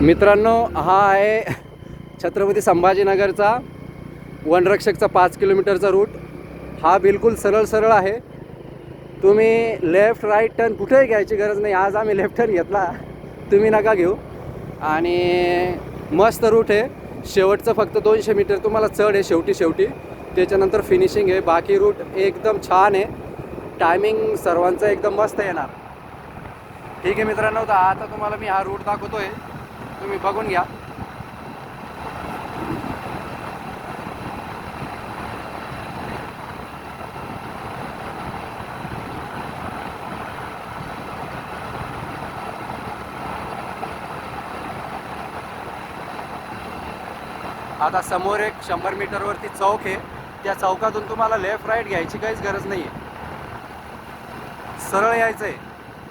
मित्रांनो हा आहे छत्रपती संभाजीनगरचा वनरक्षकचा पाच किलोमीटरचा रूट. हा बिलकुल सरळ सरळ आहे. तुम्ही लेफ्ट राईट टर्न कुठेही घ्यायची गरज नाही. आज आम्ही लेफ्ट टर्न घेतला. तुम्ही नका घेऊ. आणि मस्त रूट आहे. शेवटचं फक्त दोनशे मीटर. तुम्हाला चढ आहे शेवटी शेवटी. त्याच्यानंतर फिनिशिंग आहे. बाकी रूट एकदम छान आहे. टायमिंग सर्वांचं एकदम मस्त येणार. ठीक आहे मित्रांनो तर आता तुम्हाला मी हा रूट दाखवतो आहे तुम्ही बघून घ्या. आता समोर एक शंभर मीटरवरती चौक आहे. त्या चौकातून तुम्हाला लेफ्ट राईट घ्यायची काहीच गरज नाही आहे सरळ यायचं आहे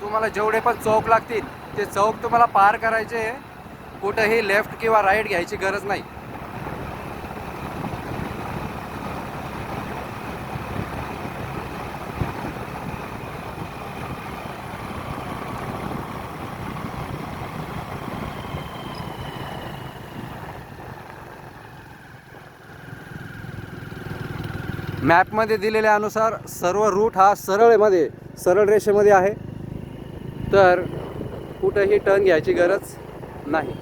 तुम्हाला जेवढे पण चौक लागतील ते चौक तुम्हाला पार करायचे आहे. कुठंही लेफ्ट किंवा राईट घ्यायची गरज नाही. मॅपमध्ये दिलेल्या अनुसार सर्व रूट हा सरळमध्ये सरळ रेषेमध्ये आहे. तर कुठंही टर्न घ्यायची गरज नाही.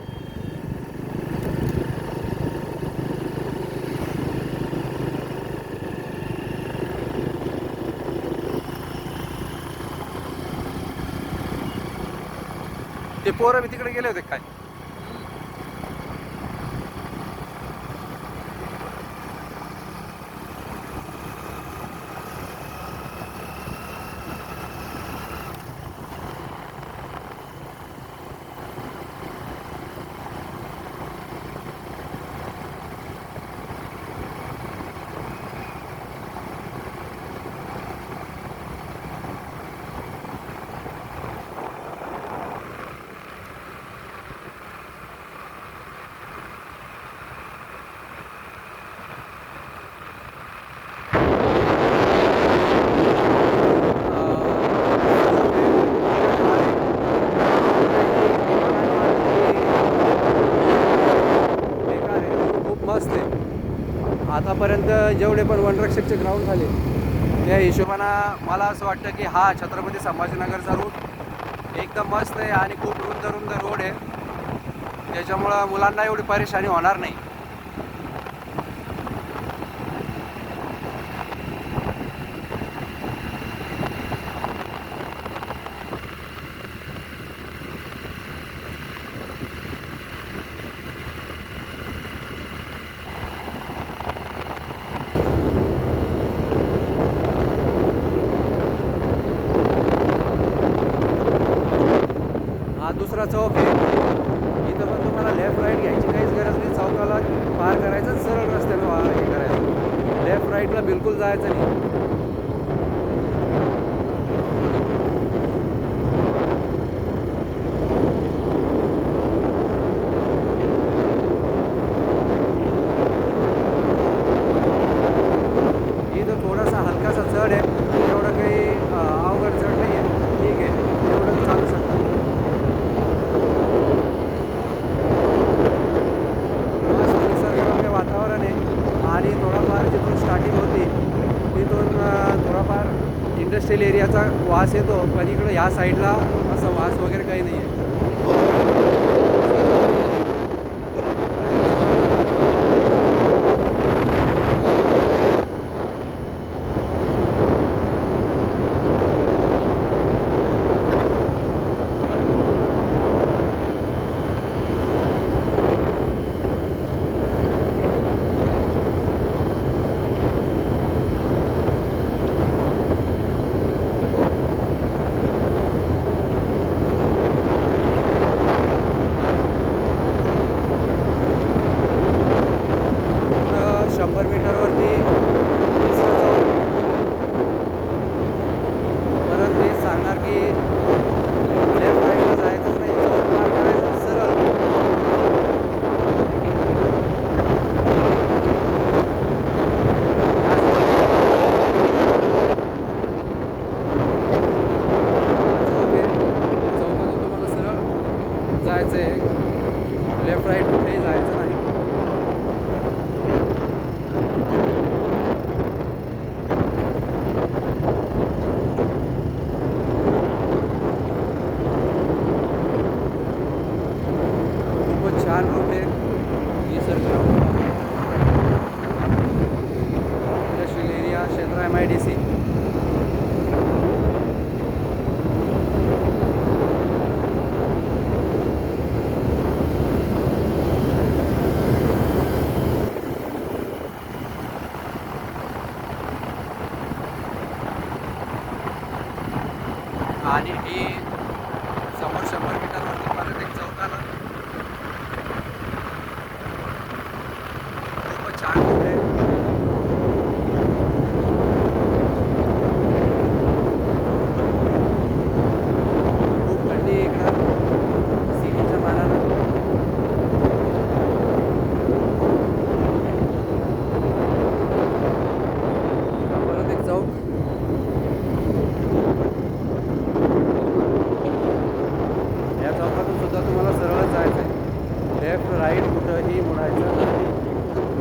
पोरं मी तिकडे गेले होते काय खूप मस्त आहे इथं जेवढे पण वनरक्षकचे ग्राउंड झाले त्या हिशोबानं मला असं वाटतं की हा छत्रपती संभाजीनगरचा रूट एकदम मस्त आहे आणि खूप रुंद रुंद रोड आहे. त्याच्यामुळं मुलांना एवढी परेशानी होणार नाही हा दुसरा चौक आहे इथं पण तुम्हाला लेफ्ट राईट घ्यायची काहीच गरज नाही. चौकाला पार करायचं सरळ रस्त्यानं वा- हे करायचं. लेफ्ट राईटला बिलकुल जायचं नाही इथं थोडासा हलकासा चढ आहे एवढं काही अं, अवघड चढ नाही आहे ठीक आहे एवढं चालू शकतं मस्त निसर्गरम्य वातावरण आहे आणि थोडाफार जिथून स्टार्टिंग होती तिथून अं, थोडाफार इंडस्ट्रियल एरियाचा वास येतो. पण इकडं ह्या साईडला असा वास वगैरे काही नाही आहे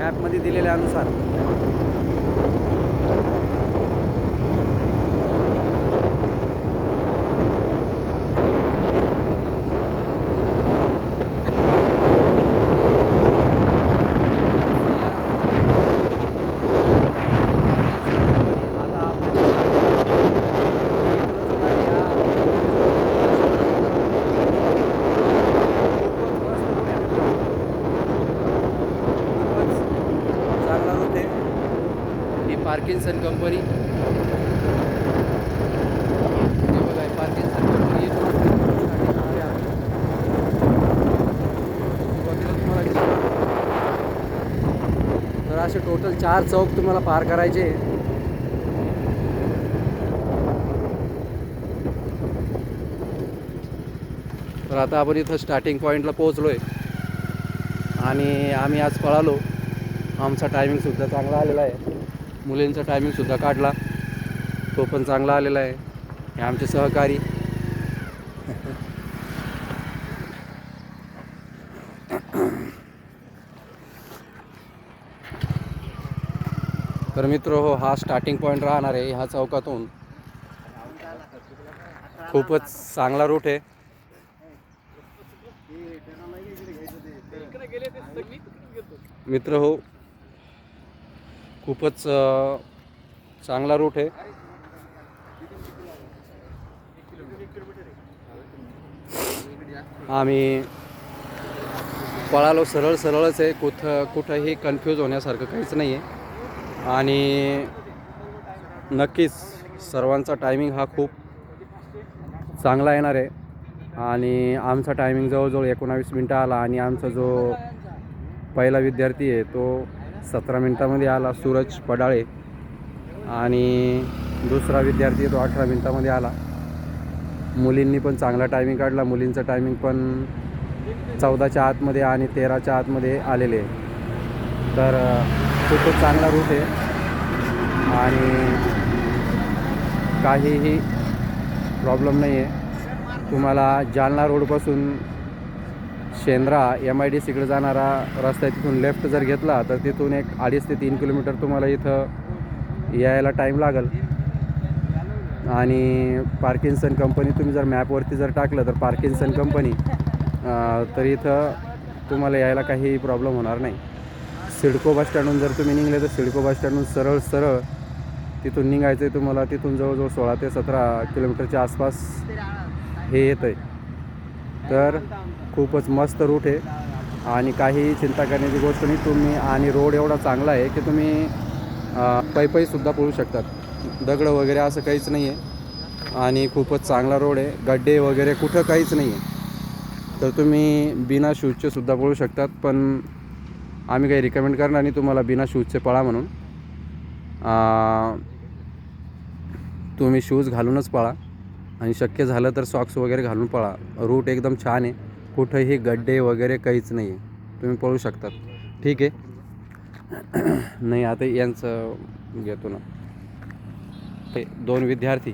मॅपमध्ये दिलेल्या अनुसार आता आपण चांगला रूट आहे ही पार्किन्सन कंपनी बघा पार्किन्सन कंपनी तर असे टोटल चार चौक तुम्हाला पार करायचे. तर आता आपण इथं स्टार्टिंग पॉईंटला पोहोचलो आहे आणि आम्ही आज पळालो. आमचा टायमिंगसुद्धा चांगला आलेला आहे. मुलींचा टायमिंगसुद्धा काढला. तो पण चांगला आलेला आहे. हे आमचे सहकारी. तर मित्र हो हा स्टार्टिंग पॉईंट राहणार आहे ह्या चौकातून. खूपच चांगला रूट आहे. मित्र हो खूपच चांगला रूट आहे. आम्ही पळालो सरळ सरळच आहे. कुठं कुठंही कन्फ्यूज होण्यासारखं काहीच नाही आहे आणि नक्कीच सर्वांचा टायमिंग हा खूप चांगला येणार आहे. आणि आमचा टायमिंग जवळजवळ एकोणावीस मिनटं आला आणि आमचा जो पहिला विद्यार्थी आहे तो सतरा मिनटामध्ये आला सूरज पडाळे आणि दुसरा विद्यार्थी तो अठरा मिनटामध्ये आला. मुलींनी पण चांगला टायमिंग काढला. मुलींचं टायमिंग पण चौदाच्या आतमध्ये आणि तेराच्या आतमध्ये आलेले. तर तो खूप चांगला रूट आहे. आणि काहीही प्रॉब्लेम नाही आहे तुम्हाला जालना रोडपासून शेंद्रा एम आय डी सीकडे जाणारा रस्ता आहे तिथून लेफ्ट जर घेतला तर तिथून एक अडीच ते तीन किलोमीटर तुम्हाला इथं यायला टाईम लागेल. आणि पार्किन्सन कंपनी तुम्ही जर मॅपवरती जर टाकलं तर पार्किन्सन कंपनी तर इथं तुम्हाला यायला काही प्रॉब्लेम होणार नाही. सिडको बस स्टँडहून जर तुम्ही निघले तर सिडको बस स्टँडहून सरळ सरळ तिथून निघायचं आहे तुम्हाला तिथून जवळजवळ सोळा ते सतरा किलोमीटरच्या आसपास हे येतं आहे तर खूपच मस्त रूट आहे. आणि काही चिंता करण्याची गोष्ट नाही तुम्ही आणि रोड एवढा चांगला आहे की तुम्ही पैपैसुद्धा पळू शकतात. दगडं वगैरे असं काहीच नाही आहे आणि खूपच चांगला रोड आहे. गड्डे वगैरे कुठं काहीच नाही आहे तर तुम्ही बिना शूजचे सुद्धा पळू शकतात पण आम्ही काही रिकमेंड करणार नाही तुम्हाला बिना शूजचे पळा म्हणून. तुम्ही शूज घालूनच पळा. आणि शक्य झालं तर सॉक्स वगैरे घालून पळा. रूट एकदम छान आहे. कुठंही गड्डे वगैरे काहीच नाही आहे तुम्ही पळू शकतात. ठीक आहे. नाही आता यांचं घेतो ना. ते दोन विद्यार्थी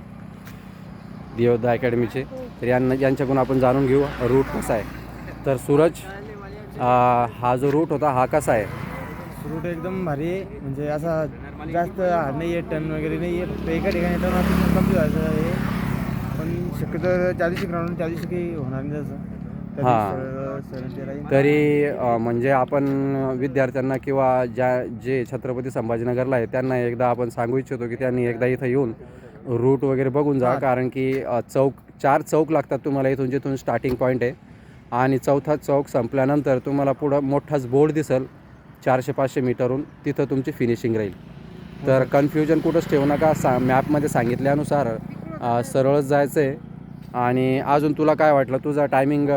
देवदा अकॅडमीचे तर यांना यांच्याकडून आपण जाणून घेऊ रूट कसा आहे. तर सूरज हा जो रूट होता हा कसा आहे? रूट एकदम भारी आहे. म्हणजे असा जास्त हार नाही आहे टन वगैरे नाही आहे फक्त एका ठिकाणी टन असं कंप्लीट व्हायचं आहे शक्यतो त्या दिवशी ग्राउंड त्या दिवशी काही होणार नाही त्याचं हां. तरी अ, म्हणजे आपण विद्यार्थ्यांना किंवा ज्या जे छत्रपती संभाजीनगरला आहे त्यांना एकदा आपण सांगू इच्छितो की त्यांनी एकदा इथं येऊन रूट वगैरे बघून जा. हां. कारण की अ, चौक चार चौक लागतात तुम्हाला इथून जिथून स्टार्टिंग पॉईंट आहे. आणि चौथा चौक संपल्यानंतर तुम्हाला पुढं मोठाच बोर्ड दिसेल चारशे पाचशे मीटरहून. तिथं तुमची फिनिशिंग राहील. तर कन्फ्युजन कुठंच ठेवू नका. सा मॅपमध्ये सांगितल्यानुसार अ, सरळच जायचं आहे आणि अजून तुला काय वाटलं? तुझा टायमिंग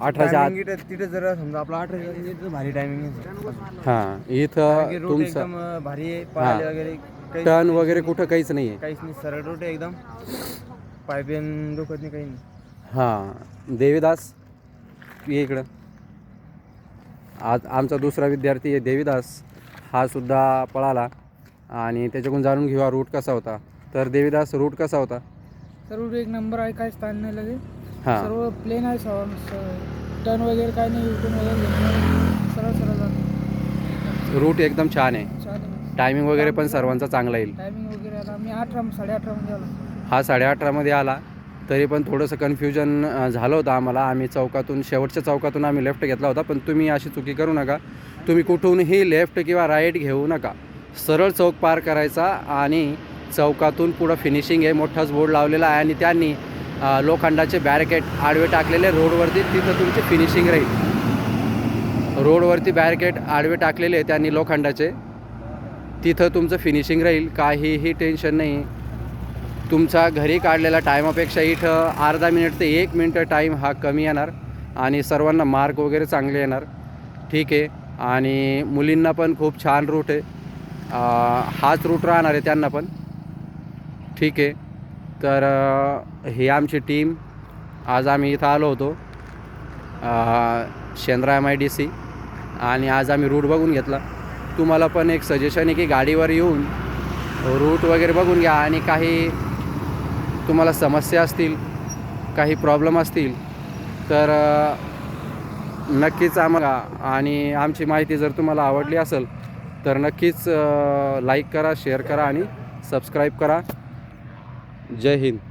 अठराच्या आत Timing इथं- तिथे जर समजा आपला अठरा तर भारी टायमिंग आहे. हां इथं तुमचं एकदम अं, भारी आहे. पळाले वगैरे काही- टर्न वगैरे कुठं काहीच नाही आहे काहीच नाही. सरळ रोड आहे एकदम. पायपेन दुखत नाही काही नाही. हां. देवीदास ये इकडं. आज आमचा दुसरा विद्यार्थी आहे देवीदास. हा सुद्धा पळाला. आणि त्याच्याकडून जाणून घेऊया रूट कसा होता. तर देवीदास रूट कसा होता? सर्व एक नंबर आहे काय स्थान नाही लगे हां. सर्व प्लेन आहे सर टर्न वगैरे काय नाही युटर्न वगैरे. सरळ सरळ जातो. रूट एकदम छान आहे. टायमिंग वगैरे पण सर्वांचा चांगला येईल. टायमिंग वगैरे आता मी अठरा साडे अठरामध्ये आलो. हा साडेअठरामध्ये आला. तरी पण थोडंसं कन्फ्युजन झालं होतं आम्हाला. आम्ही चौकातून शेवटच्या चौकातून आम्ही लेफ्ट घेतला होता. पण तुम्ही अशी चुकी करू नका. तुम्ही कुठूनही लेफ्ट किंवा राईट घेऊ नका. सरळ चौक पार करायचा आणि चौकातून पुढं फिनिशिंग आहे. मोठाच बोर्ड लावलेला आहे आणि त्यांनी लोखंडाचे बॅरिकेड आडवे टाकलेले. रोडवरती तिथं तुमची फिनिशिंग राहील. रोडवरती बॅरिकेड आडवे टाकलेले त्यांनी लोखंडाचे. तिथं तुमचं फिनिशिंग राहील. काहीही टेन्शन नाही. तुमचा घरी काढलेला टायमापेक्षा इथं अर्धा मिनिट ते एक मिनटं टाईम हा कमी येणार आणि सर्वांना मार्क वगैरे चांगले येणार. ठीक आहे. आणि मुलींना पण खूप छान रूट आहे. हाच रूट राहणार आहे त्यांना पण. ठीक आहे. तर ही आमची टीम आज आम्ही इथं आलो होतो Shendra M I D C आणि आज आम्ही रूट बघून घेतला. तुम्हाला पण एक सजेशन आहे की गाडीवर येऊन रूट वगैरे बघून घ्या आणि काही तुम्हाला समस्या असतील काही प्रॉब्लेम असतील तर नक्कीच आम्हाला आणि आमची माहिती जर तुम्हाला आवडली असेल तर नक्कीच लाईक करा शेअर करा आणि सबस्क्राईब करा. जय हिंद.